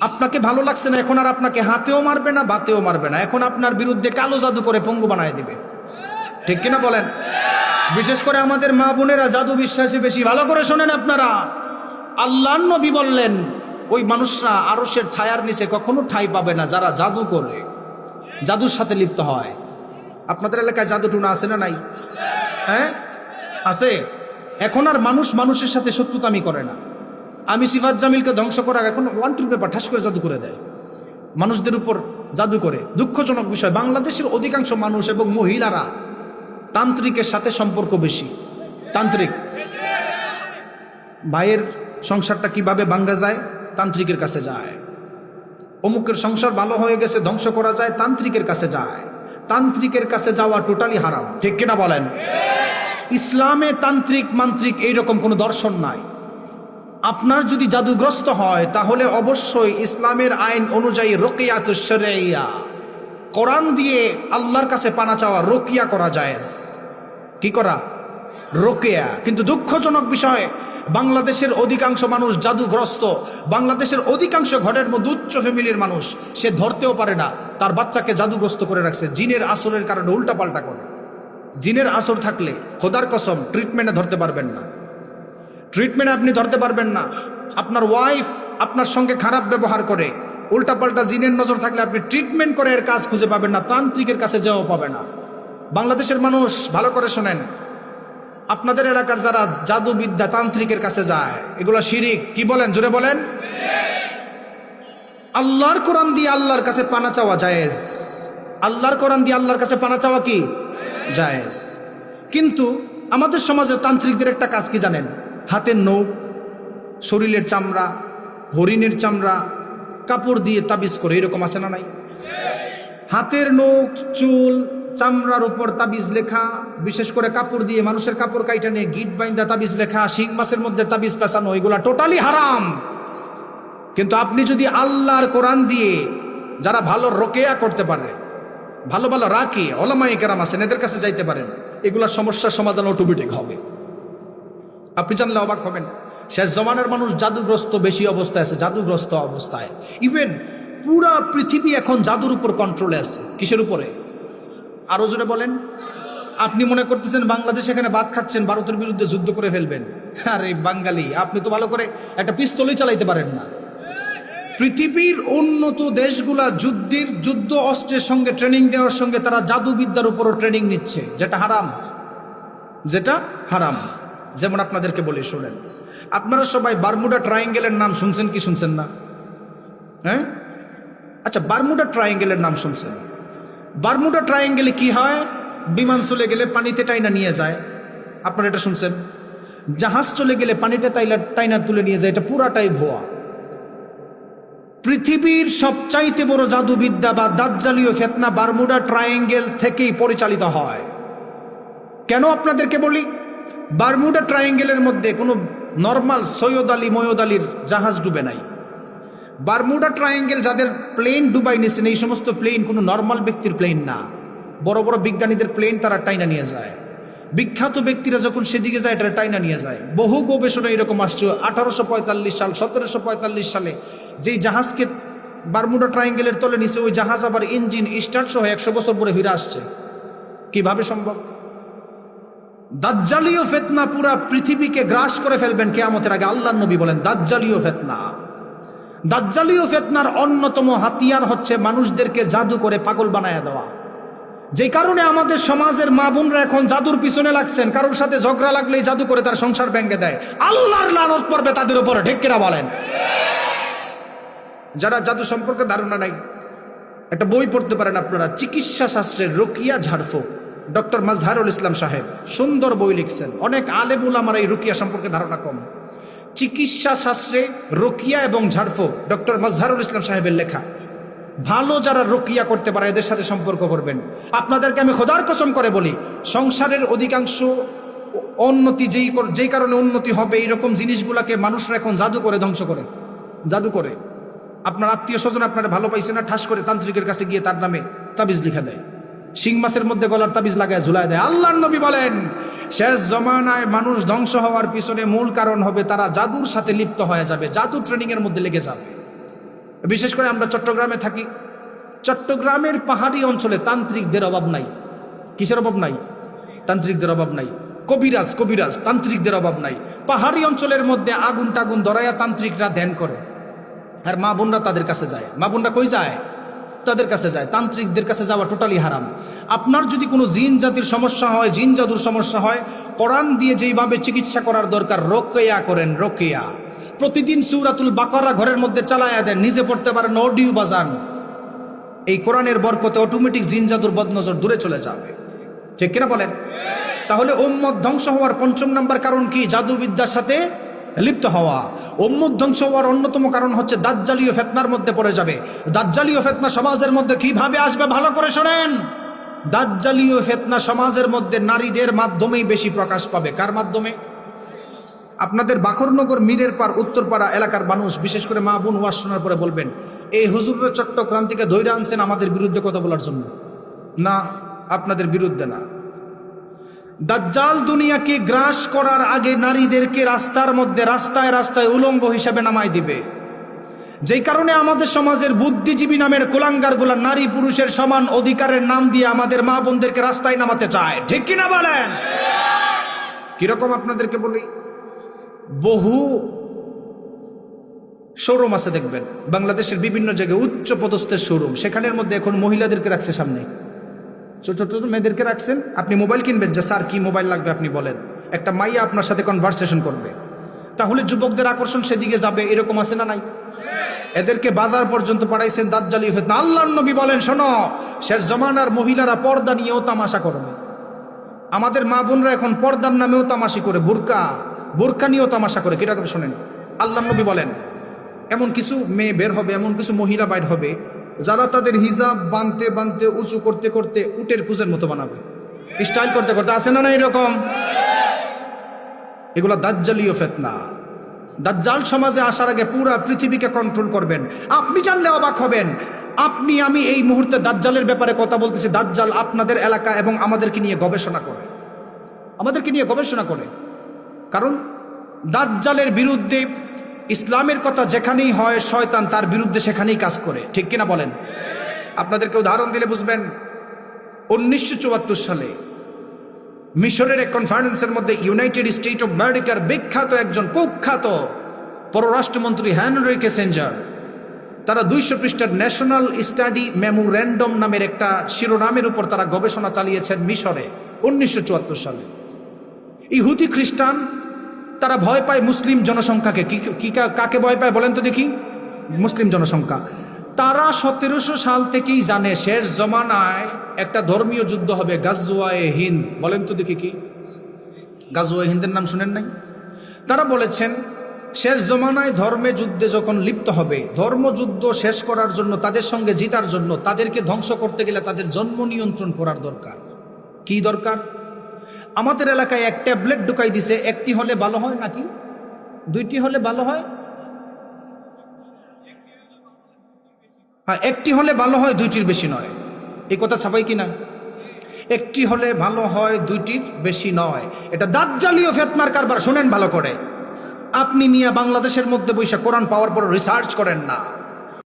আপনাকে ভালো লাগছে না, এখন আর আপনাকে হাতেও মারবে না, বাতেও মারবে না। এখন আপনার বিরুদ্ধে কালো জাদু করে পঙ্গু বানায় দিবে। ঠিক কিনা বলেন? বিশেষ করে আমাদের মা বোনেরা জাদু বিশ্বাসী বেশি। ভালো করে শোনেন আপনারা। আল্লাহ নবী বললেন, ওই মানুষরা আরসের ছায়ার নিচে কখনো ঠাই পাবে না, যারা জাদু করে, জাদুর সাথে লিপ্ত হয়। আপনাদের এলাকায় জাদু টুনা আছে না নাই? হ্যাঁ? আছে? এখন আর মানুষ মানুষের সাথে শত্রুতামি করে না। আমি সিফাত জামিলকে ধ্বংস করার এখন ওয়ান টু পেপার ঠাস করে জাদু করে দেয়। মানুষদের উপর জাদু করে। দুঃখজনক বিষয়, বাংলাদেশের অধিকাংশ মানুষ এবং মহিলারা তান্ত্রিকের সাথে সম্পর্ক বেশি। তান্ত্রিক। ভাইয়ের সংসারটা কীভাবে ভাঙ্গা যায়? তান্ত্রিকের কাছে যায়। অমুকের সংসার ভালো হয়ে গেছে, ধ্বংস করা যায়, তান্ত্রিকের কাছে যায়। তান্ত্রিকের কাছে যাওয়া টোটালি হারাম। ঠিক কিনা বলেন? ইসলামে তান্ত্রিক মান্ত্রিক এইরকম কোনো দর্শন নাই। আপনার যদি জাদুগ্রস্ত হয়, তাহলে অবশ্যই ইসলামের আইন অনুযায়ী রোকিয়াত শরিয়া কোরআন দিয়ে আল্লাহর কাছে পানা চাওয়া রোকিয়া করা জায়েজ। কি করা? রোকেয়া। কিন্তু দুঃখজনক বিষয়, বাংলাদেশের অধিকাংশ মানুষ জাদুগ্রস্ত। বাংলাদেশের অধিকাংশ ঘরের মধ্যে উচ্চ ফ্যামিলির মানুষ, সে ধরতেও পারে না। তার বাচ্চাকে জাদুগ্রস্ত করে রাখছে, জিনের আসরের কারণে উল্টাপাল্টা করে। জিনের আসর থাকলে খোদার কসম ট্রিটমেন্টে ধরতে পারবেন না। ট্রিটমেন্টে আপনি ধরতে পারবেন না। আপনার ওয়াইফ আপনার সঙ্গে খারাপ ব্যবহার করে। উল্টাপাল্টা জিনের নজর থাকলে আপনি ট্রিটমেন্ট করে এর কাজ খুঁজে পাবেন না, তান্ত্রিকের কাছে যাওয়া পাবে না। বাংলাদেশের মানুষ, ভালো করে শোনেন, আপনাদের এলাকার যারা জাদুবিদ্যা তান্ত্রিকের কাছে যায়, এগুলো শিরিক, কি বলেন, জোরে বলেন? আল্লাহর কোরআন দিয়ে আল্লাহর কাছে পানা চাওয়া জায়েজ। আল্লাহর কোরআন দিয়ে আল্লাহর কাছে পানা চাওয়া কি? জায়েজ। কিন্তু আমাদের সমাজের তান্ত্রিকদের একটা কাজ কি জানেন? হাতের নৌক শরীরের চামড়া, হরিণের চামড়া, কাপড় দিয়ে তাবিজ করে, এরকম আছে না নাই? হাতের নখ, চুল, চামড়ার উপর তাবিজ লেখা, বিশেষ করে কাপড় দিয়ে মানুষের কাপড় কাইটা নিয়ে গিট বাইন্দা তাবিজ লেখা, শিং মাসের মধ্যে তাবিজ পেঁচানো, এগুলা টোটালি হারাম। কিন্তু আপনি যদি আল্লাহর কোরআন দিয়ে যারা ভালো রোকেয়া করতে পারে, ভালো ভালো রাখি ওলামাই কেরাম আছেন, এদের কাছে যাইতে পারেন এগুলা সমস্যার সমাধান অটোমেটিক হবে। আপনি জানলে অবাক হবেন, শেষ জমানার মানুষ জাদুগ্রস্ত বেশি অবস্থায় আছে, জাদুগ্রস্ত অবস্থায়। ইভেন পুরা পৃথিবী এখন জাদুর উপর কন্ট্রোলে আছে। কিসের উপরে? আরও জোরে বলেন। আপনি মনে করতেছেন বাংলাদেশ এখানে বাদ খাচ্ছেন, ভারতের বিরুদ্ধে যুদ্ধ করে ফেলবেন। আরে বাঙালি, আপনি তো ভালো করে একটা পিস্তলই চালাইতে পারেন না। পৃথিবীর উন্নত দেশগুলা যুদ্ধের, যুদ্ধ অস্ত্রের সঙ্গে ট্রেনিং দেওয়ার সঙ্গে তারা জাদুবিদ্যার উপরও ট্রেনিং নিচ্ছে। যেটা হারাম। যেটা হারাম। যেমন আপনাদেরকে বলি, শুনেন। আপনারা সবাই বারমুডা ট্রায়াঙ্গেলের নাম শুনছেন কি শুনছেন না? হ্যাঁ? আচ্ছা বারমুডা ট্রায়াঙ্গেলের নাম শুনছেন। বারমুডা ট্রায়াঙ্গেলে কি হয়? বিমান চলে গেলে পানিতে টাইনা নিয়ে যায়। আপনারা এটা শুনছেন? জাহাজ চলে গেলে পানিতে টাইলা, টাইনা তুলে নিয়ে যায়। এটা পুরাটাই ভোয়া। পৃথিবীর সবচাইতে বড় জাদুবিদ্যা বা দাজ্জালীয় ফেতনা বারমুডা ট্রায়াঙ্গেল থেকেই পরিচালিত হয়। কেন আপনাদেরকে বলি? বারমুডা ট্রায়াঙ্গেলের মধ্যে কোনো নর্মাল সৈয়দ আলী, মৈয়দ আলীর জাহাজ ডুবে নাই। বারমুডা ট্রায়াঙ্গেল যাদের প্লেন ডুবাই নিয়েছেন এই সমস্ত প্লেন কোনো নর্মাল ব্যক্তির প্লেন না। বড় বড় বিজ্ঞানীদের প্লেন তারা টাইনা নিয়ে যায়। বিখ্যাত ব্যক্তিরা যখন সেদিকে যায় এটা টাইনা নিয়ে যায়। বহু গবেষণা এরকম আসছে, আঠারোশো পঁয়তাল্লিশ সাল, সতেরোশো পঁয়তাল্লিশ সালে যেই জাহাজকে বারমুডা ট্রায়াঙ্গেলের তলে নিচে ওই জাহাজ আবার ইঞ্জিন স্টার্ট সহ একশো বছর পরে ফিরে আসছে। কীভাবে সম্ভব? দাজ্জালীয় ফেতনা পুরা পৃথিবীকে গ্রাস করে ফেলবেন কেয়ামতের আগে। আল্লাহ নবী বলেন দাজ্জালীয় ফেতনা। দাজ্জালীয় ফেতনার অন্যতম হাতিয়ার হচ্ছে মানুষদেরকে জাদু করে পাগল বানায় দেওয়া। যে কারণে আমাদের সমাজের মা বোনরা এখন জাদুর পিছনে লাগছেন, কারোর সাথে ঝগড়া লাগলেই জাদু করে তার সংসার ভেঙে দেয়। আল্লাহর লানত পড়বে তাদের উপরে কিনা বলেন? যারা জাদু সম্পর্কে ধারণা নাই, একটা বই পড়তে পারেন আপনারা চিকিৎসা শাস্ত্রের রোকিয়া ঝাড়ফুঁক। ডক্টর মাজহারুল ইসলাম সাহেব, সুন্দর বই লিখছেন। অনেক আলেবুল আমার এই রুকিয়া সম্পর্কে ধারণা কম। চিকিৎসা শাস্ত্রে রোকিয়া এবং ঝাড়ফুঁক ডক্টর মাজহারুল ইসলাম সাহেবের লেখা। ভালো যারা রোকিয়া করতে পারে, এদের সাথে সম্পর্ক করবেন। আপনাদেরকে আমি খোদার কসম করে বলি, সংসারের অধিকাংশ উন্নতি যেই যেই কারণে উন্নতি হবে, এইরকম জিনিসগুলাকে মানুষরা এখন জাদু করে, ধ্বংস করে। জাদু করে। আপনার আত্মীয় স্বজন আপনারা ভালো পাইছে না, ঠাস করে তান্ত্রিকের কাছে গিয়ে তার নামে তাবিজ লিখা দেয়। শিং মাসের মধ্যে গলার তাবিজ লাগায় ঝুলায় দেয়। আল্লাহ নবী বলেন, শেষ জমানায় মানুষ ধ্বংস হওয়ার পিছনে মূল কারণ হবে তারা জাদুর সাথে লিপ্ত হয়ে যাবে, জাদু ট্রেনিং এর মধ্যে লেগে যাবে। বিশেষ করে আমরা চট্টগ্রামে থাকি। চট্টগ্রামের পাহাড়ি অঞ্চলে তান্ত্রিকদের অভাব নাই। কিসের অভাব নাই? তান্ত্রিকদের অভাব নাই। কবিরাজ কবিরাজ, তান্ত্রিকদের অভাব নাই। পাহাড়ি অঞ্চলের মধ্যে আগুন টাগুন ধরাইয়া তান্ত্রিকরা ধ্যান করে। আর মা বোনরা তাদের কাছে যায়। মা বোনরা কই যায়? তাদের কাছে যায়, তান্ত্রিকদের কাছে যাওয়া টোটালি হারাম। আপনার যদি কোনো জিন জাতির সমস্যা হয়, জিন জাদুর সমস্যা হয়, কোরআন দিয়ে যেইভাবে চিকিৎসা করার দরকার, রোকেয়া করেন, রোকেয়া। প্রতিদিন সুরাতুল বাকরা ঘরের মধ্যে চালায়া দেন, নিজে পড়তে পারেন, অডিও বাজান। এই কোরআনের বরকতে অটোমেটিক জিন জাদুর বদনজর দূরে চলে যাবে। ঠিক কিনা বলেন? তাহলে ওম্মত ধ্বংস হওয়ার পঞ্চম নাম্বার কারণ কি? জাদুবিদ্যার সাথে লিপ্ত হওয়া। ওম্মত ধ্বংস হওয়ার অন্যতম কারণ হচ্ছে দাজ্জালীয় ফেতনার মধ্যে পড়ে যাবে। দাজ্জালীয় ফেতনা সমাজের মধ্যে কীভাবে আসবে ভালো করে শোনেন। দাজ্জালীয় ফেতনা সমাজের মধ্যে নারীদের মাধ্যমেই বেশি প্রকাশ পাবে। কার মাধ্যমে? আপনাদের বাখরনগর মীরের পার উত্তরপাড়া এলাকার মানুষ, বিশেষ করে মা বোন ওয়াজ শোনার পরে বলবেন, এই হুজুরের চট্টগ্রাম থেকে ধৈর্য আনছেন আমাদের বিরুদ্ধে কথা বলার জন্য। না, আপনাদের বিরুদ্ধে না। দাজ্জাল দুনিয়াকে গ্রাস করার আগে নারীদেরকে রাস্তার মধ্যে, রাস্তায় রাস্তায় উলঙ্গ হিসাবে নামাই দিবে। যেই কারণে আমাদের সমাজের বুদ্ধিজীবী নামের কুলাঙ্গারগুলা নারী পুরুষের সমান অধিকারের নাম দিয়ে আমাদের মা বোনদেরকে রাস্তায় নামাতে চায়। ঠিক কিনা বলেন? কীরকম আপনাদেরকে বলি? বহু শোরুম আছে দেখবেন। বাংলাদেশের বিভিন্ন জায়গায় উচ্চ পদস্থের শোরুম। সেখানের মধ্যে এখন মহিলাদেরকে রাখছে সামনে। ছোট ছোট মেয়েদেরকে রাখছেন, আপনি মোবাইল কিনবেন। যে, স্যার, কি মোবাইল লাগবে? আপনি বলেন। একটা মাইয়া আপনার সাথে কনভারসেশন করবে। তাহলে যুবকদের আকর্ষণ সেদিকে যাবে, এরকম আছে না নাই? এদেরকে বাজার পর্যন্ত পাঠাইছেন দাজ্জালি ফেতনা আল্লাহর নবী বলেন, শোনো, শেষ জমানার মহিলারা পর্দা নিয়েও তামাশা করবে। আমাদের মা বোনরা এখন পর্দার নামেও তামাশি করে, বোরকা বোরকা নিয়েও তামাশা করে। কীরকম শোনেন? আল্লাহ নবী বলেন, এমন কিছু মেয়ে বের হবে, এমন কিছু মহিলা বাইর হবে যারা তাদের হিজাব বানতে বানতে, উঁচু করতে করতে উটের কুচের মতো বানাবে। স্টাইল করতে করতে আসে না না এরকম? এগুলো দাজ্জালীয় ফেতনা। দাজ্জাল সমাজে আসার আগে পুরা পৃথিবীকে কন্ট্রোল করবেন। আপনি জানলে অবাক হবেন। আপনি, আমি এই মুহূর্তে দাজ্জালের ব্যাপারে কথা বলতেছি। দাজ্জাল আপনাদের এলাকা এবং আমাদেরকে নিয়ে গবেষণা করে। আমাদেরকে নিয়ে গবেষণা করে। কারণ দাজ্জালের বিরুদ্ধে ইসলামের কথা যেখানেই হয় শয়তান তার বিরুদ্ধে সেখানেই কাজ করে। ঠিক কিনা বলেন? আপনাদেরকে উদাহরণ দিলে বুঝবেন, উনিশশো চুয়াত্তর সালে মিশরের এক কনফারেন্সের মধ্যে ইউনাইটেড স্টেট অফ আমেরিকার বিখ্যাত একজন কুখ্যাত পররাষ্ট্রমন্ত্রী হ্যানরি কেসেঞ্জার তারা দুইশো পৃষ্ঠার ন্যাশনাল স্টাডি মেমোরেন্ডম নামের একটা শিরোনামের উপর তারা গবেষণা চালিয়েছেন মিশরে, উনিশশো চুয়াত্তর সালে। ইহুদি খ্রিস্টান তারা ভয় পায় মুসলিম জনসংখ্যাকে। কি কাকে ভয় পায় বলেন তো দেখি? মুসলিম জনসংখ্যা। তারা সতেরোশো সাল থেকেই জানে শেষ জমানায় একটা ধর্মীয় যুদ্ধ হবে গাজওয়ায়ে হিন্দ। বলেন তো দেখি কি? গাজওয়ায়ে হিন্দের নাম শুনেন নাই? তারা বলেছেন, শেষ জমানায় ধর্মে যুদ্ধে যখন লিপ্ত হবে, ধর্মযুদ্ধ শেষ করার জন্য, তাদের সঙ্গে জিতার জন্য, তাদেরকে ধ্বংস করতে গেলে তাদের জন্ম নিয়ন্ত্রণ করার দরকার। কি দরকার? আমাদের এলাকায় এক ট্যাবলেট ঢুকাই দিছে, একটি হলে ভালো হয় নাকি? দুইটি হলে ভালো হয়? হ্যাঁ একটি হলে ভালো হয়, দুইটির বেশি নয়। এই কথা ছাপাই কি না একটি হলে ভালো হয়, দুইটির বেশি নয়। এটা দাঁত দাজ্জালীয় ফেতনার কারবার, শোনেন ভালো করে। আপনি নিয়ে বাংলাদেশের মধ্যে বৈশা কোরআন পাওয়ার পর রিসার্চ করেন না।